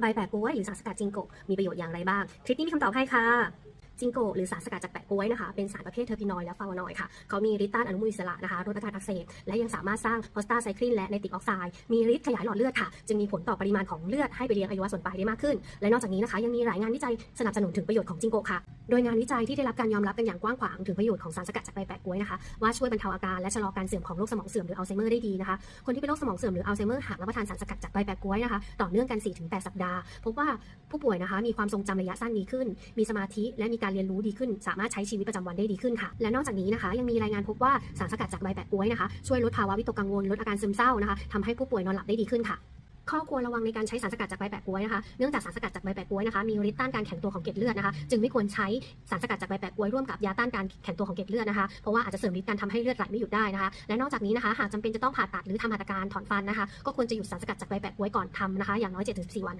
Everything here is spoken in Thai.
ใบแปะกล้วยหรือสารสกัดจิงโกะมีประโยชน์อย่างไรบ้าง คลิปนี้มีคำตอบให้ค่ะจิงโกะหรือสารสกัดจากแปะกล้วยนะคะ เป็นสารประเภทเทอร์พินอยด์และฟลาวานอยด์ค่ะ เขามีฤทธิ์ต้านอนุมูลอิสระนะคะลดอาการอักเสบ และยังสามารถสร้างโพสตาไซคลินและไนติกออกไซด์ มีฤทธิ์ขยายหลอดเลือดค่ะ จึงมีผลต่อปริมาณของเลือดให้ไปเลี้ยงอวัยวะส่วนปลายได้มากขึ้น และนอกจากนี้นะคะ ยังมีหลายงานวิจัยสนับสนุนถึงประโยชน์ของจิงโกะค่ะ โดยงานวิจัยที่ได้รับการยอมรับกันอย่างกว้างขวางถึงประโยชน์ของสารสกัดจากใบแปะกล้วยนะคะว่าช่วยบรรเทาอาการและชะลอการเสื่อมของโรคสมองเสื่อมหรืออัลไซเมอร์ได้ดีนะคะคนที่เป็นโรคสมองเสื่อมหรืออัลไซเมอร์หากรับประทานสารสกัดจากใบแปะกล้วยนะคะต่อเนื่องกัน4-8สัปดาห์พบว่าผู้ป่วยนะคะมีความทรงจำระยะสั้นดีขึ้น มีสมาธิและมีการเรียนรู้ดีขึ้น สามารถใช้ชีวิตประจำวันได้ดีขึ้นค่ะและนอกจากนี้นะคะยังมีรายงานพบว่าสารสกัดจากใบแปะกล้วยนะคะช่วยลดภาวะวิตกกังวลลดอาการซึมเศร้านะคะทำให้ผู้ป่วยนอนหลับได้ดีขึ้นค่ะ ข้อควรระวังในการใช้สารสกัดจากใบแปะกล้วยนะคะเนื่องจากสารสกัดจากใบแปะกล้วยนะคะมีฤทธิ์ต้านการแข็งตัวของเกล็ดเลือดนะคะจึงไม่ควรใช้สารสกัดจากใบแปะกล้วยร่วมกับยาต้านการแข็งตัวของเกล็ดเลือดนะคะเพราะว่าอาจจะเสริมฤทธิ์การทำให้เลือดไหลไม่หยุดได้นะคะและนอกจากนี้นะคะหากจำเป็นจะต้องผ่าตัดหรือทำหัตถการถอนฟันนะคะก็ควรจะหยุดสารสกัดจากใบแปะกล้วยก่อนทำนะคะอย่างน้อย7-14วัน